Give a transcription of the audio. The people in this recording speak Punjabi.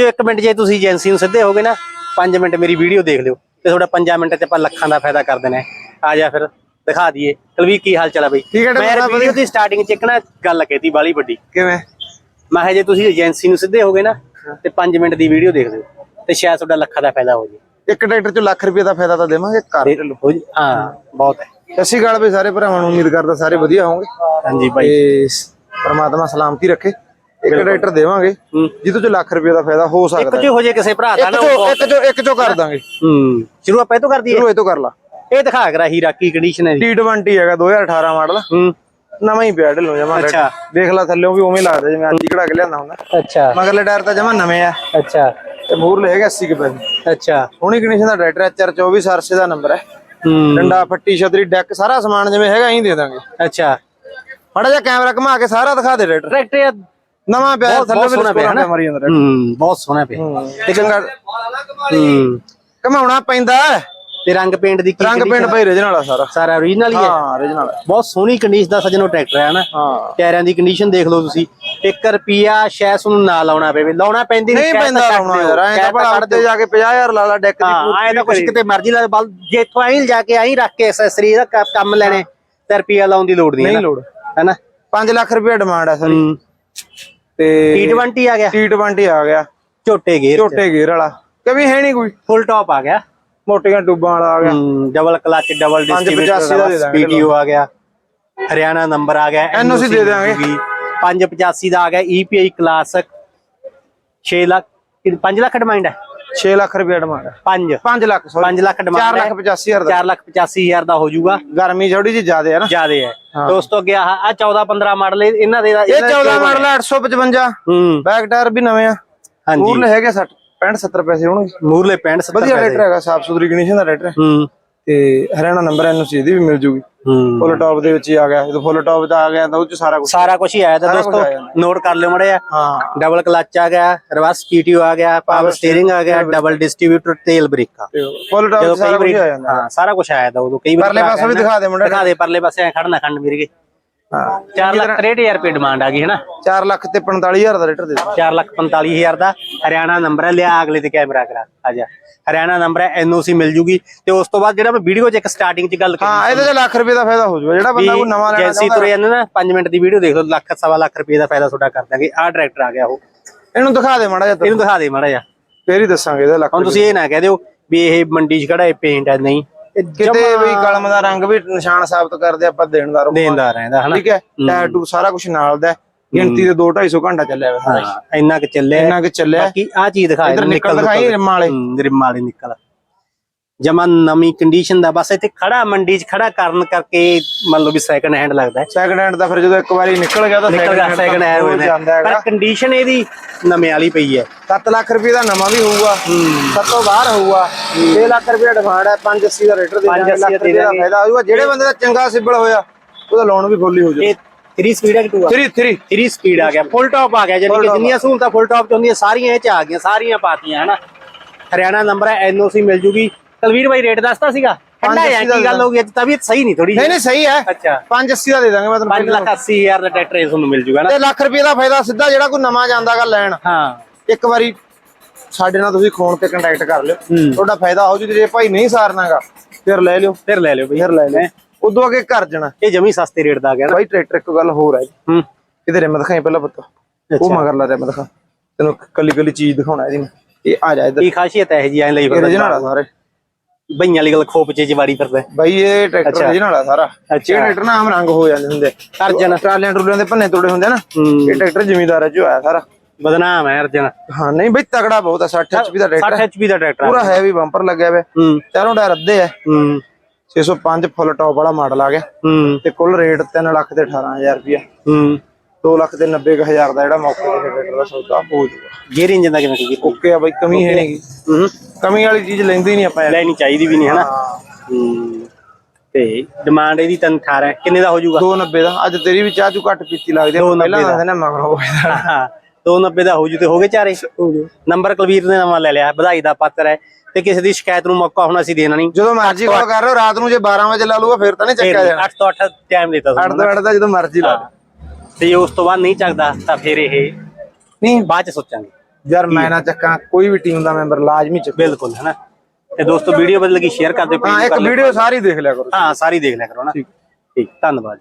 ਜੇ ਇੱਕ ਮਿੰਟ ਜੇ ਤੁਸੀਂ ਏਜੰਸੀ ਨੂੰ ਸਿੱਧੇ ਹੋਗੇ ਨਾ 5 ਮਿੰਟ ਮੇਰੀ ਵੀਡੀਓ ਦੇਖ ਲਿਓ ਤੇ ਤੁਹਾਡਾ 5 ਮਿੰਟ ਚ ਆਪਾਂ ਲੱਖਾਂ ਦਾ ਫਾਇਦਾ ਕਰ ਦੇਣਾ। ਆ ਜਾ ਫਿਰ ਦਿਖਾ ਦਈਏ। ਕੁਲਵੀਰ ਕੀ ਹਾਲ ਚਾਲ ਆ ਬਈ? ਠੀਕ ਹੈ, ਮੈਂ। ਵੀਡੀਓ ਦੀ ਸਟਾਰਟਿੰਗ ਚ ਇੱਕ ਨਾ ਗੱਲ ਕਹਿਤੀ ਬਾਲੀ ਵੱਡੀ। ਕਿਵੇਂ? ਮੈਂ ਕਿਹਾ ਜੇ ਤੁਸੀਂ ਏਜੰਸੀ ਨੂੰ ਸਿੱਧੇ ਹੋਗੇ ਨਾ ਤੇ 5 ਮਿੰਟ ਦੀ ਵੀਡੀਓ ਦੇਖ ਲਿਓ ਤੇ ਸ਼ਾਇਦ ਤੁਹਾਡਾ ਲੱਖਾਂ ਦਾ ਫਾਇਦਾ ਹੋ ਜੇ। ਇੱਕ ਟਰੈਕਟਰ ਚ ਲੱਖ ਰੁਪਏ ਦਾ ਫਾਇਦਾ ਤਾਂ ਦੇਵਾਂਗੇ ਕਰ ਲਓ। ਹੋ ਜੇ- ਹਾਂ ਬਹੁਤ ਹੈ। ਅਸੀਂ ਗੱਲ ਵੀ ਸਾਰੇ ਭਰਾਵਾਂ ਨੂੰ ਉਮੀਦ ਕਰਦਾ ਸਾਰੇ ਵਧੀਆ ਹੋਣਗੇ ਹਾਂਜੀ ਬਾਈ। ਤੇ ਪਰਮਾਤਮਾ ਸਲਾਮਤੀ ਰੱਖੇ। ਇੱਕ ਟਰੈਕਟਰ ਦੇਵਾਂਗੇ। ਜਿਹਦੇ ਚ ਲੱਖ ਰੁਪਏ ਦਾ ਫਾਇਦਾ ਹੋ ਇੱਕ ਸਕਦਾ ਚ ਹੋ ਜੇ ਕਿਸੇ ਭਰਾ ਦਾ ਇੱਕ ਨਾ ਇੱਕ ਚੋਂ ਇੱਕ ਚੋਂ ਕਰ ਦਾਂਗੇ। ਹੂੰ। ਸ਼ੁਰੂ ਆਪਾਂ ਇਹ ਤੋਂ ਕਰ ਦਈਏ? ਸ਼ੁਰੂ ਇਹ ਤੋਂ ਕਰ ਲਾ। ਇਹ ਦਿਖਾ ਕਰਾ ਹੀਰਾ ਕੀ ਕੰਡੀਸ਼ਨ ਹੈ ਜੀ? T20 ਹੈਗਾ 2018 ਮਾਡਲ। ਹੂੰ। ਨਵਾਂ ਹੀ ਪਿਆ ਢਿੱਲੋਂ ਜਮਾ ਅੱਛਾ। ਦੇਖ ਲੈ ਥੱਲੇੋਂ ਵੀ ਉਵੇਂ ਲੱਗਦਾ ਜਿਵੇਂ ਅੱਜ ਹੀ ਕਢਾ ਕੇ ਲਿਆਂਦਾ ਹੁੰਦਾ। ਅੱਛਾ। ਮਗਰਲੇ ਟਾਇਰ ਤਾਂ ਜਮਾ ਨਵੇਂ ਆ। ਅੱਛਾ। ਤੇ ਮੂਰ ਹੈਗਾ 80 ਕੁ ਪੈਸੇ। ਅੱਛਾ। ਸੋਹਣੀ ਕੰਡੀਸ਼ਨ ਦਾ ਟਰੈਕਟਰ ਹੈ 424 ਸਰਸੇ ਦਾ ਨੰਬਰ ਹੈ। ਹੂੰ। ਡੰਡਾ ਫੱਟੀ ਛਤਰੀ ਡੈਕ ਸਾਰਾ ਸਮਾਨ ਜਿਵੇਂ ਹੈਗਾ ਹੀ ਦੇ ਦਾਂਗੇ। ਅੱਛਾ। ਫੜਾ ਜਿਹਾ ਕੈਮਰਾ ਘੁਮਾ ਕੇ ਸਾਰਾ ਦਿਖਾ ਦੇ ਟਰੈਕਟਰ। ਟਰੈਕਟਰ ਨਵਾਂ ਪਿਆ ਥੱਲੇ ਬਹੁਤ ਸੋਹਣਾ ਪਿਆ, ਸੋਹਣਾ ਹਨਾ? ਮਰੀ ਜਾਂਦਾ ਹੂੰ ਬਹੁਤ ਸੋਹਣਾ ਪਿਆ। ਤੇ ਚੰਗਾ ਹੂੰ। ਘਮਾਉਣਾ ਪੈਂਦਾ ਹੈ। ਤੇ ਰੰਗ ਪੇਂਟ ਦੀ ਕੀ ਰੰਗ ਪਿੰਡ ਪਈ original ਆ ਸਾਰਾ। ਸਾਰਾ ਓਰੀਜਨਲ ਹੀ ਹੈ ਹਾਂ original ਹੈ ਬਹੁਤ ਸੋਹਣੀ ਕੰਡੀਸ਼ਨ ਦਾ ਸਜਣੋ ਟਰੈਕਟਰ ਹੈ ਨਾ ਹਾਂ। ਟਾਇਰਾਂ ਦੀ ਕੰਡੀਸ਼ਨ ਦੇਖ ਲਓ ਤੁਸੀਂ। 1 ਰੁਪਿਆ ਸ਼ਾਇਦ ਤੁਹਾਨੂੰ ਨਾ ਲਾਉਣਾ ਪਵੇ। ਲਾਉਣਾ ਪੈਂਦੀ ਨਹੀਂ ਪੈਂਦਾ ਲਾਉਣਾ ਯਾਰ ਐਂ ਤਾਂ ਕੱਟ ਉੱਤੇ। ਜਾ ਕੇ 50000 ਲਾ ਲਾ ਡੈਕ ਦੀ ਹਾਂ ਐਂ ਤਾਂ ਕੁਛ ਕਿਤੇ ਮਰਜ਼ੀ ਲਾ ਬਾਲ ਜੇ ਇੱਥੋਂ ਐਂ ਜਾ ਕੇ ਐਂ ਰੱਖ ਕੇ ਐਕਸੈਸਰੀ ਦਾ ਕੰਮ ਲੈਣੇ ਤੇ ਰੁਪਿਆ ਲਾਉਣ ਦੀ ਲੋੜ ਨਹੀਂ ਨਹੀਂ ਹੈ ਲੋੜ। ਹੈਨਾ? 5 ਲੱਖ ਰੁਪਏ ਡਿਮਾਂਡ ਹੈ ਸਾਰੀ ਹੂੰ। ਤੇ T20 ਆ ਗਿਆ। T20 ਆ ਗਿਆ। ਝੋਟੇ ਗੇਅਰ ਝੋਟੇ ਗੇਅਰ ਵਾਲਾ। ਕਵੀ ਹੈ ਨਹੀਂ ਕੋਈ? ਫੁੱਲ ਟਾਪ ਆ ਗਿਆ। ਮੋਟੀਆਂ ਟੂਬਾਂ ਵਾਲਾ ਆ ਗਿਆ। ਡਬਲ ਕਲਚ ਡਬਲ 585 ਦਾ ਦੇ ਡਿਸਟ੍ਰੀਬਿਊਟਰ ਪੀਟੀਓ ਆ ਗਿਆ। ਹਰਿਆਣਾ ਨੰਬਰ ਆ ਗਿਆ। NOC ਦੇ ਦਿਆਂਗੇ। 585 ਦਾ ਆ ਗਿਆ। EPI classic 6 lakh 5 lakh demand ਹੈ। 6 ਲੱਖ ਰੁਪਏ ਡਿਮਾਂਡ ਹੈ 5 5 ਲੱਖ ਸੌਰੀ 5 ਲੱਖ 4 ਡਿਮਾਂਡ ਲੱਖ 85 ਹਜ਼ਾਰ ਦਾ। 4 ਲੱਖ 85 ਹਜ਼ਾਰ ਦਾ ਹੋ ਜਾਊਗਾ ਗਰਮੀ ਥੋੜੀ ਜਿਹੀ ਜ਼ਿਆਦਾ ਹੈ ਨਾ। ਜਿਆਦੇ ਹੈ। ਤੇ ਉਸ ਤੋਂ ਅੱਗੇ ਆ 14 15 ਮਾਡਲ ਇਹਨਾਂ ਦੇ ਇਹ 14 ਮਾਡਲ 855 ਹੂੰ। ਬੈਕ ਟਾਇਰ ਵੀ ਨਵੇਂ ਆ। ਹਾਂਜੀ। ਮੂਰਲੇ ਹੈਗੇ 60 65 70 ਪੈਸੇ ਹੋਣਗੇ। ਮੂਰਲੇ 65 70 ਵਧੀਆ ਟਰੈਕਟਰ ਹੈਗਾ ਸਾਫ਼ ਸੁਥਰੀ ਕੰਡੀਸ਼ਨ ਦਾ ਟਰੈਕਟਰ ਹੈ। ਹੂੰ। ਤੇ ਹਰਿਆਣਾ ਨੰਬਰ ਐਨਓਸੀ ਇਹਦੀ ਵੀ ਮਿਲ ਜੂਗੀ। ਹੂੰ। ਫੁੱਲ ਟਾਪ ਦੇ ਵਿੱਚ ਹੀ ਆ ਗਿਆ। ਜਦੋਂ ਫੁੱਲ ਟਾਪ ਦਾ ਆ ਗਿਆ ਤਾਂ ਉਹ ਚ ਸਾਰਾ ਕੁਝ ਸਾਰਾ ਕੁਝ ਹੀ ਆਇਆ। ਤਾਂ ਦੋਸਤੋ। ਨੋਟ ਕਰ ਲਿਓ ਮੜਿਆ ਹਾਂ। ਡਬਲ ਕਲਚ ਆ ਗਿਆ ਰਿਵਰਸ ਪੀਟੀਓ ਆ ਗਿਆ ਪਾਵਰ ਸਟੀਅਰਿੰਗ ਆ ਗਿਆ ਡਬਲ ਡਿਸਟ੍ਰੀਬਿਊਟਰ ਤੇਲ ਬ੍ਰੇਕਾਂ ਫੁੱਲ ਟਾਪ ਸਾਰਾ ਕੁਝ ਵਾਰੀ ਆ ਜਾਂਦਾ। ਹਾਂ ਸਾਰਾ ਕੁਝ ਆਇਆ ਤਾਂ ਉਦੋਂ ਕਈ ਵਾਰ ਪਰਲੇ ਪਾਸੋਂ ਵੀ ਦਿਖਾ ਦੇ ਮੁੰਡਾ। ਦਿਖਾ ਦੇ ਪਰਲੇ ਪਾਸੇ ਐ ਖੜਨਾ ਖੰਡ ਵੀਰਗੇ ਹਾਂ। 4 ਲੱਖ 63000 ਰੁਪਏ ਡਿਮਾਂਡ ਆ ਗਈ ਹੈ ਨਾ 4 ਲੱਖ ਤੇ 45000 ਦਾ ਟਰੈਕਟਰ ਦੇ ਦਿਓ। 4 ਲੱਖ 45000 ਦਾ। ਹਰਿਆਣਾ ਨੰਬਰ ਹੈ ਲਿਆ ਅਗਲੇ ਤੇ ਕੈਮਰਾ ਕਰਾ। ਆ ਜਾ। ਹਰਿਆਣਾ ਨੰਬਰ ਹੈ ਐਨਓਸੀ ਮਿਲ ਜੂਗੀ। ਤੇ ਉਸ ਤੋਂ ਬਾਅਦ ਜਿਹੜਾ ਮੈਂ ਵੀਡੀਓ 'ਚ ਇੱਕ ਸਟਾਰਟਿੰਗ 'ਚ ਗੱਲ ਕੀਤੀ ਹਾਂ ਇਹਦੇ ਚ ਲੱਖ ਰੁਪਏ ਦਾ ਫਾਇਦਾ ਹੋ ਜਾਊਗਾ ਜਿਹੜਾ ਬੰਦਾ ਕੋਈ ਨਵਾਂ ਲੈਣਾ ਏਜੰਸੀ ਤੁਰੇ ਜਾਂਦੇ ਨਾ 5 ਮਿੰਟ ਦੀ ਵੀਡੀਓ ਦੇਖ ਲਓ ਲੱਖ ਸਵਾ ਲੱਖ ਰੁਪਏ ਦਾ ਫਾਇਦਾ ਤੁਹਾਡਾ ਕਰ ਦਾਂਗੇ ਆਹ ਟਰੈਕਟਰ ਆ ਗਿਆ ਉਹ। ਇਹਨੂੰ ਦਿਖਾ ਦੇ ਮਾੜਾ ਜਿਹਾ ਤੂੰ। ਇਹਨੂੰ ਦਿਖਾ ਦੇ ਮਾੜਾ ਜਿਹਾ। ਫੇਰ ਹੀ ਦੱਸਾਂਗੇ ਇਹਦਾ ਲੱਖ ਹੁਣ ਤੁਸੀਂ ਇਹ ਨਾ ਕਹਿ ਦਿਓ ਵੀ ਇਹ ਮੰਡੀ 'ਚ ਖੜਾ ਇਹ ਪੇਂਟ ਹੈ ਨਹੀਂ। ਕਿਤੇ ਵੀ ਕਲਮ ਦਾ ਰੰਗ ਵੀ ਨਿਸ਼ਾਨ ਸਾਬਤ ਕਰਦੇ ਆਪਾਂ ਦੇਣਦਾਰ। ਦੇਣਦਾਰ ਰਹਿੰਦਾ ਹਨਾ? ਠੀਕ ਹੈ? ਟੈਟੂ ਸਾਰਾ ਕੁਝ ਨਾਲ ਦਾ। ਗਿਣਤੀ ਦੇ 2 250 ਘੰਟਾ ਚੱਲਿਆ ਵਾ। ਇੰਨਾ ਕਿ ਚੱਲਿਆ। ਇੰਨਾ ਕਿ ਚੱਲਿਆ। ਬਾਕੀ ਆ ਚੀਜ਼ ਦਿਖਾ ਇੱਧਰ ਨਿਕਲ ਦਿਖਾਈ ਰਿਮਾਂ ਵਾਲੇ। ਰਿਮ ਵਾਲੇ ਨਿਕਲ। ਜਮਾ ਨਵੀਂ ਕੰਡੀਸ਼ਨ ਦਾ ਬਸ ਇੱਥੇ ਖੜਾ ਮੰਡੀ 'ਚ ਖੜਾ ਕਰਨ ਕਰਕੇ ਮੰਨ ਲਓ ਵੀ ਸੈਕੰਡ ਹੈਂਡ ਲੱਗਦਾ ਹੈ। ਸੈਕੰਡ ਹੈਂਡ ਦਾ ਫਿਰ ਜਦੋਂ ਇੱਕ ਵਾਰੀ ਨਿਕਲ ਗਿਆ ਤਾਂ ਨਿਕਲ ਗਿਆ ਸੈਕੰਡ ਹੈਂਡ ਹੋ ਹੋ ਜਾਂਦਾ ਪਰ ਹੈਗਾ ਕੰਡੀਸ਼ਨ ਇਹਦੀ ਨਵੇਂ ਵਾਲੀ ਪਈ ਹੈ। 7 ਲੱਖ ਰੁਪਏ ਦਾ ਨਵਾਂ ਵੀ ਹੋਊਗਾ ਸਭ ਤੋਂ ਬਾਹਰ ਹੋਊਗਾ। 6 ਲੱਖ ਰੁਪਏ ਡਿਮਾਂਡ ਹੈ 580 ਦਾ ਰੇਟਰ ਦੇ ਦਾਂਗੇ 580 ਲੱਖ ਰੁਪਏ ਦਾ। ਫਾਇਦਾ ਹੋਊਗਾ। ਜਿਹੜੇ ਬੰਦੇ ਦਾ ਚੰਗਾ ਸਿਬਲ ਹੋਇਆ ਉਹਦਾ ਲੋਨ ਵੀ ਫੁੱਲ ਹੀ ਜਾਊਗਾ। ਇਹ 3 ਸਪੀਡ ਹੈ ਕਿ 2 3 3 3 ਸਪੀਡ ਆ ਗਿਆ। ਫੁੱਲ ਟਾਪ ਆ ਗਿਆ। ਕਿ ਜਿੰਨੀਆਂ ਸਹੂਲਤਾਂ ਫੁੱਲ ਟਾਪ ਚ ਹੁੰਦੀਆਂ ਸਾਰੀਆਂ ਇਹ ਚ ਆ ਗਈਆਂ ਸਾਰੀਆਂ ਪਾਤੀਆਂ ਹਨਾ? ਹਰਿਆਣਾ ਨੰਬਰ ਹੈ ਐਨਓਸੀ ਮਿਲ ਜੂਗੀ। ਤਲਵੀਰ ਭਾਈ ਰੇਟ ਦੱਸਦਾ ਸੀਗਾ? ਠੰਡਾ ਹੈ ਕੀ ਗੱਲ ਹੋ ਗਈ ਅੱਜ ਤਬੀਅਤ ਸਹੀ ਨਹੀਂ ਥੋੜੀ ਨਹੀਂ ਨਹੀਂ ਸਹੀ ਹੈ। ਅੱਛਾ। 580 ਦਾ ਦੇ ਦਾਂਗੇ ਮੈਂ ਤੁਹਾਨੂੰ 5 ਲੱਖ 80 ਹਜ਼ਾਰ ਦਾ ਟਰੈਕਟਰ ਇਹ ਤੁਹਾਨੂੰ ਮਿਲ ਜੂਗਾ ਨਾ। ਤੇ ਲੱਖ ਰੁਪਏ ਦਾ ਫਾਇਦਾ ਸਿੱਧਾ ਜਿਹੜਾ ਕੋਈ ਨਵਾਂ ਜਾਂਦਾਗਾ ਲੈਣ। ਹਾਂ। ਇੱਕ ਵਾਰੀ ਸਾਡੇ ਨਾਲ ਤੁਸੀਂ ਫੋਨ ਤੇ ਕੰਟੈਕਟ ਕਰ ਲਿਓ। ਤੁਹਾਡਾ ਫਾਇਦਾ ਹੋ ਜੂ ਜੇ ਭਾਈ ਨਹੀਂ ਸਾਰਨਾਗਾ ਫਿਰ ਲੈ ਲਿਓ। ਫਿਰ ਲੈ ਲਿਓ ਬਈ। ਫਿਰ ਲੈ ਲਿਓ। ਉਦੋਂ ਅੱਗੇ ਘਰ ਜਾਣਾ। ਇਹ ਜਮੀ ਸਸਤੇ ਰੇਟ ਦਾ ਆ ਗਿਆ ਭਾਈ ਟਰੈਕਟਰ ਇੱਕ ਗੱਲ ਹੋਰ ਹੈ ਹੂੰ। ਕਿਤੇ ਰਿਮ ਦਿਖਾਈ ਪਹਿਲਾਂ ਪੁੱਤ। ਉਹ ਮਗਰ ਲਾ ਰਿਮ ਦਿਖਾ। ਤੈਨੂੰ ਕੱਲੀ ਕੱਲੀ ਚੀਜ਼ ਦਿਖਾਉਣਾ ਇਹਦੀ। ਇਹ ਆ ਜਾ ਇੱਧਰ। ਕੀ ਖਾਸੀਅਤ ਹੈ ਜੀ ਐਂ ਲਈ ਇਹ ਆ ਸਾਰੇ। ਬਈਆਂ ਵਾਲੀ ਗੱਲ ਖੋਪ ਚ ਜਵਾੜੀ ਫਿਰਦਾ। ਬਾਈ ਇਹ ਟਰੈਕਟਰ original ਆ ਸਾਰਾ। ਇਹ। ਟਰੈਕਟਰ ਨਾ ਆਮ ਰੰਗ ਹੋ ਜਾਂਦੇ ਹੁੰਦੇ। ਅਰਜਨ। ਟਰਾਲਿਆਂ ਟਰੂਲਿਆਂ ਦੇ ਭੰਨੇ ਤੋੜੇ ਹੁੰਦੇ ਨਾ ਇਹ ਟਰੈਕਟਰ ਜ਼ਿਮੀਦਾਰ ਜੋ ਆਇਆ ਸਾਰਾ। ਬਦਨਾਮ ਹੈ ਅਰਜਨ। ਹਾਂ ਨਹੀਂ ਬਈ ਤਗੜਾ ਬਹੁਤ ਆ 60 HP ਦਾ 60 ਟਰੈਕਟਰ HP ਦਾ ਟਰੈਕਟਰ। ਪੂਰਾ ਹੈਵੀ ਬੰਪਰ ਲੱਗਿਆ ਹੋਇਆ। ਚਾਰੋਂ ਟਾਇਰ ਅੱਧੇ ਆ। ਹੂੰ। 605 ਫੁੱਲ ਟੌਪ ਵਾਲਾ ਮਾਡਲ ਆ ਗਿਆ। ਤੇ ਕੁੱਲ ਰੇਟ 3 ਲੱਖ ਤੇ 18000 ਰੁਪਇਆ। ਹੂੰ। 2 ਲੱਖ ਤੇ 90000 ਦਾ ਜਿਹੜਾ ਮੌਕੇ ਤੇ ਟਰੈਕਟਰ ਦਾ ਸੌਦਾ ਹੋ ਜਾਊਗਾ। ਗੇਅਰ ਇੰਜਨ ਦਾ ਕਿਵੇਂ ਕੀ ਓਕੇ ਆ ਬਈ ਕਮੀ ਹੈ ਨਹੀਂ। ਹੂੰ ਕਮੀ ਵਾਲੀ ਚੀਜ਼ ਲੈਂਦੇ ਹੀ ਨਹੀਂ ਆਪਾਂ ਯਾਰ। ਲੈਣੀ ਚਾਹੀਦੀ ਵੀ ਨਹੀਂ ਹਨਾ? ਹਾਂ। ਹੂੰ। ਤੇ ਡਿਮਾਂਡ ਇਹਦੀ ਤਨ 18 ਕਿੰਨੇ ਦਾ ਹੋ ਜਾਊਗਾ? 290 ਦਾ। ਅੱਜ ਤੇਰੀ ਵੀ ਚਾਹ ਚੂ ਘੱਟ ਪੀਤੀ ਲੱਗਦੀ ਆ 290 ਪਹਿਲਾਂ ਦਾ। ਦੱਸਦੇ ਨਾ ਮਗਰ ਹੋ ਗਿਆ ਹਾਂ 290 ਦਾ ਹੋ ਜੂ ਤੇ ਹੋ ਗਏ ਚਾਰੇ। ਨੰਬਰ ਕੁਲਵੀਰ ਨੇ ਨਵਾਂ ਲੈ ਲਿਆ ਵਧਾਈ ਦਾ ਪਾਤਰ ਹੈ। ਤੇ ਕਿਸੇ ਦੀ ਸ਼ਿਕਾਇਤ ਨੂੰ ਮੌਕਾ ਹੁਣ ਅਸੀਂ ਦੇਣਾ ਨਹੀਂ। ਜਦੋਂ ਮਰਜ਼ੀ ਕਾਲ ਕਰ ਰਹੇ ਹੋ ਰਾਤ ਨੂੰ ਜੇ 12 ਵਜੇ ਲਾ ਲੂਗਾ ਫਿਰ ਤਾਂ ਨਹੀਂ ਚੱਕਿਆ ਜਾਣਾ। 8 ਤੋਂ 8 ਟਾਈਮ ਦਿੱਤਾ ਅੱਠ ਤੁਹਾਨੂੰ। ਤੋਂ ਅੱਠ ਦਾ ਜਦੋਂ ਮਰਜ਼ੀ ਲਾ ਦੇ ਤੇ ਉਸ ਤੋਂ ਬਾਅਦ ਨਹੀਂ ਚੱਕਦਾ ਤਾਂ ਫਿਰ ਇਹ ਨਹੀਂ। ਬਾਅਦ ਚ ਸੋਚਾਂਗੇ। ਯਾਰ ਮੈਂ ਨਾ ਚੱਕਾਂ ਕੋਈ ਵੀ ਟੀਮ ਦਾ ਮੈਂਬਰ ਲਾਜ਼ਮੀ ਚੱਕ। ਬਿਲਕੁਲ ਹੈ ਨਾ ਤੇ ਦੋਸਤੋ ਵੀਡੀਓ ਬਦਲ ਗਈ ਸ਼ੇਅਰ ਕਰ ਦਿਓ ਹਾਂ ਇੱਕ। ਵੀਡੀਓ ਸਾਰੀ ਦੇਖ ਲਿਆ ਕਰੋ। ਹਾਂ ਸਾਰੀ ਦੇਖ ਲਿਆ ਕਰੋ ਨਾ ਠੀਕ। ਠੀਕ ਧੰਨਵਾਦ।